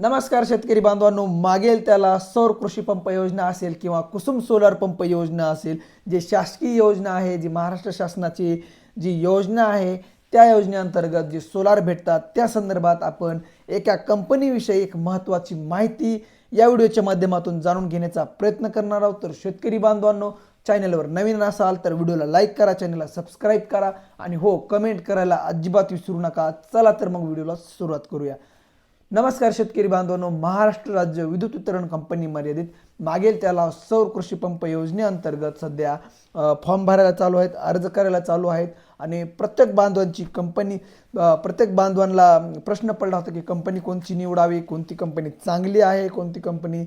नमस्कार शेतकरी बांधवांनो मागेल त्याला सौर कृषी पंप योजना असेल किंवा कुसुम सोलार पंप योजना असेल जे शासकीय योजना आहे जी महाराष्ट्र शासनाची जी योजना आहे त्या योजनेअंतर्गत जे सोलार भेटतात त्या संदर्भात आपण एका कंपनीविषयी एक महत्त्वाची माहिती या व्हिडिओच्या माध्यमातून जाणून घेण्याचा प्रयत्न करणार आहोत. तर शेतकरी बांधवांनो चॅनलवर नवीन असाल तर व्हिडिओला लाईक करा चॅनलला सबस्क्राईब करा आणि हो कमेंट करायला अजिबात विसरू नका. चला तर मग व्हिडिओला सुरुवात करूया. नमस्कार शेतकरी बांधवांनो महाराष्ट्र राज्य विद्युत वितरण कंपनी मर्यादित. मागेल त्याला सौर कृषी पंप योजनेअंतर्गत सध्या फॉर्म भरायला चालू आहेत अर्ज करायला चालू आहेत. आणि प्रत्येक बांधवांची कंपनी प्रत्येक बांधवांना प्रश्न पडला होता की कंपनी कोणती निवडावी कोणती कंपनी चांगली आहे कोणती कंपनी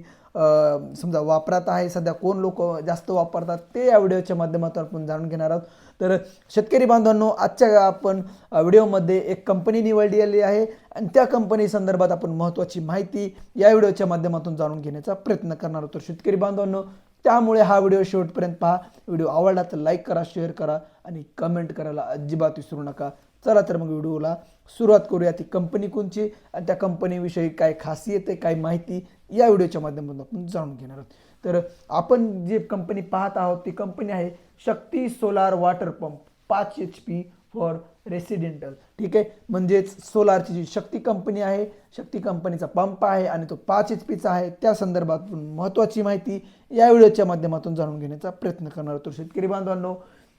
समजा वापरात आहे सध्या कोण लोक जास्त वापरतात ते या व्हिडिओच्या माध्यमातून आपण जाणून घेणार आहोत. तर शेतकरी बांधवांनो आजच्या आपण व्हिडिओमध्ये एक कंपनी निवडलेली आहे आणि त्या कंपनी संदर्भात आपण महत्त्वाची माहिती या व्हिडिओच्या माध्यमातून जाणून घेण्याचा प्रयत्न करणार आहोत. तर शेतकरी बांधवांनो त्यामुळे हा व्हिडिओ शेवटपर्यंत पहा. व्हिडिओ आवडला तर लाईक करा शेअर करा. आणि कमेंट करायला अजिबात विसरू नका. चला तर मग व्हिडिओला सुरुवात करूया. ती कंपनी कोणची आणि त्या कंपनीविषयी काय खासियत आहे काय माहिती या व्हिडिओच्या माध्यमातून आपण जाणून घेणार आहोत. तर आपण जे कंपनी पाहत आहोत ती कंपनी आहे शक्ती सोलार वॉटर पंप पाच एच पी फॉर रेसिडेंटल ठीक आहे? म्हणजेच सोलारची जी शक्ती कंपनी आहे शक्ती कंपनीचा पंप आहे आणि तो पाच एच पीचा आहे त्या संदर्भातून महत्त्वाची माहिती या व्हिडिओच्या माध्यमातून जाणून घेण्याचा प्रयत्न करणार आहोत. शेतकरी बांधवांनो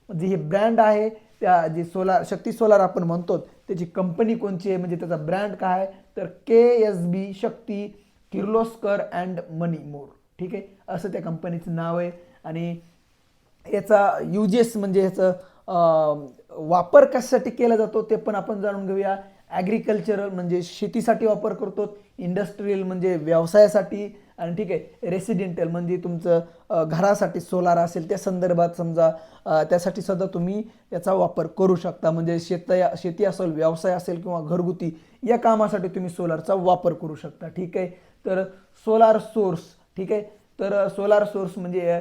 जी हे ब्रँड आहे त्या जे सोलार शक्ती सोलार आपण म्हणतो त्याची कंपनी कोणची आहे म्हणजे त्याचा ब्रँड काय आहे तर K S B Shakti Kirloskar and money more ठीक आहे? असं त्या कंपनीचं नाव आहे. आणि याचा युजेस म्हणजे ह्याचं वापर कशासाठी केला जातो ते पण आपण जाणून घेऊया. ॲग्रिकल्चरल म्हणजे शेतीसाठी वापर करतो. इंडस्ट्रीयल म्हणजे व्यवसायासाठी. आणि ठीक आहे रेसिडेंटल म्हणजे तुमचं घरासाठी सोलार असेल त्या संदर्भात समजा त्यासाठी सुद्धा तुम्ही याचा वापर करू शकता. म्हणजे शेत शेती असेल व्यवसाय असेल किंवा घरगुती या कामासाठी तुम्ही सोलारचा वापर करू शकता. ठीक आहे? तर सोलार सोर्स ठीक आहे? तर सोलार सोर्स म्हणजे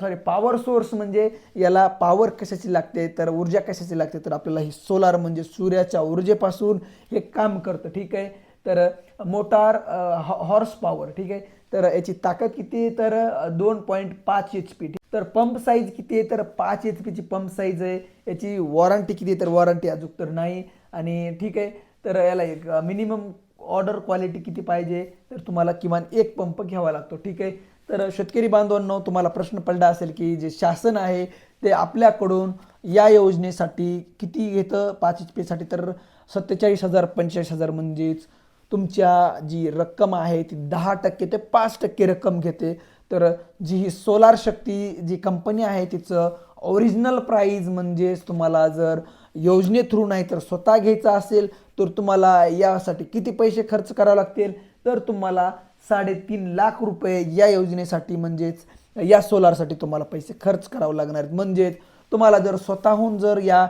सॉरी पॉवर सोर्स म्हणजे याला पॉवर कशाची लागते? तर ऊर्जा कशाची लागते? तर आपल्याला ही सोलार म्हणजे सूर्याच्या ऊर्जेपासून हे काम करतं. ठीक आहे? तर मोटार हॉर्स पॉवर ठीक आहे? तर याची ताकद किती आहे? तर दोन पॉईंट पाच एच पी तर पंप साईज किती आहे? तर पाच एच पीची पंप साईज आहे. याची वॉरंटी किती आहे? तर वॉरंटी अजून तर नाही. आणि ठीक आहे? तर याला एक मिनिमम ऑर्डर क्वालिटी किती पाहिजे? तर तुम्हाला किमान एक पंप घ्यावा लागतो ठीक आहे? तर शेतकरी बांधवांनो तुम्हाला प्रश्न पडला असेल की जे शासन आहे ते आपल्याकडून या योजनेसाठी किती घेतं? पाच एच पीसाठी तर सत्तेचाळीस हजार पंचेचाळीस हजार म्हणजेच तुमच्या जी रक्कम आहे ती दहा टक्के ते पाच टक्के रक्कम घेते. तर जी ही सोलार शक्ती जी कंपनी आहे तिचं ओरिजिनल प्राईज म्हणजेच तुम्हाला जर योजने थ्रू नाही तर स्वतः घ्यायचा असेल तर तुम्हाला यासाठी किती पैसे खर्च करावे लागतील? तर तुम्हाला साडेतीन लाख रुपये या योजनेसाठी म्हणजेच या सोलारसाठी तुम्हाला पैसे खर्च करावे लागणार आहेत. म्हणजेच तुम्हाला जर स्वतःहून जर या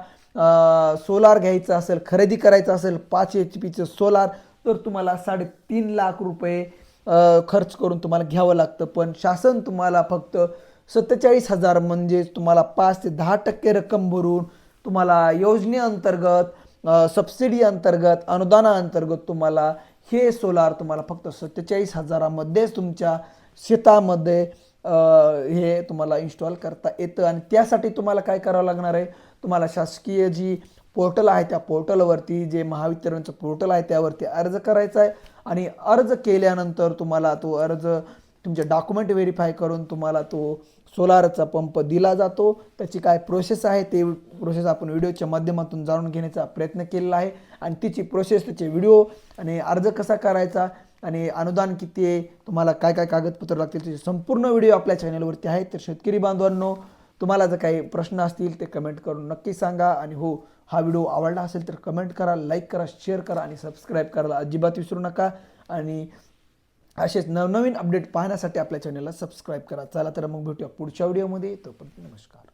सोलार घ्यायचं असेल खरेदी करायचं असेल पाच एच पीचं सोलार तर तुम्हाला साडेतीन लाख रुपये खर्च करून तुम्हाला घ्यावं लागतं. पण शासन तुम्हाला फक्त सत्तेचाळीस हजार म्हणजेच तुम्हाला पाच ते दहा टक्के रक्कम भरून तुम्हाला योजनेअंतर्गत सबसिडी अंतर्गत अनुदानाअंतर्गत तुम्हाला हे सोलार तुम्हाला फक्त सत्तेचाळीस हजारामध्येच तुमच्या शेतामध्ये हे तुम्हाला इन्स्टॉल करता येतं. आणि त्यासाठी तुम्हाला काय करावं लागणार आहे? तुम्हाला शासकीय जी पोर्टल आहे त्या पोर्टलवरती जे महावितरणचं पोर्टल आहे त्यावरती अर्ज करायचा आहे. आणि अर्ज केल्यानंतर तुम्हाला तो अर्ज तुमचे डॉक्युमेंट व्हेरीफाय करून तुम्हाला तो सोलारचा पंप दिला जातो. त्याची काय प्रोसेस आहे ते प्रोसेस आपण व्हिडिओच्या माध्यमातून जाणून घेण्याचा प्रयत्न केलेला आहे. आणि तिची प्रोसेस त्याचे व्हिडिओ आणि अर्ज कसा करायचा आणि अनुदान किती आहे तुम्हाला काय काय कागदपत्र लागतील त्याचे संपूर्ण व्हिडिओ आपल्या चॅनलवरती आहेत. तर शेतकरी बांधवांनो तुम्हाला जर काही प्रश्न असतील ते कमेंट करून नक्की सांगा. आणि हो हा व्हिडिओ आवडला असेल तर कमेंट करा लाईक करा शेअर करा आणि सबस्क्राईब करायला अजिबात विसरू नका. आणि असेच नवनवीन अपडेट पाहण्यासाठी आपल्या चॅनलला सबस्क्राईब करा. चला तर मग भेटूया पुढच्या व्हिडिओमध्ये तोपर्यंत नमस्कार.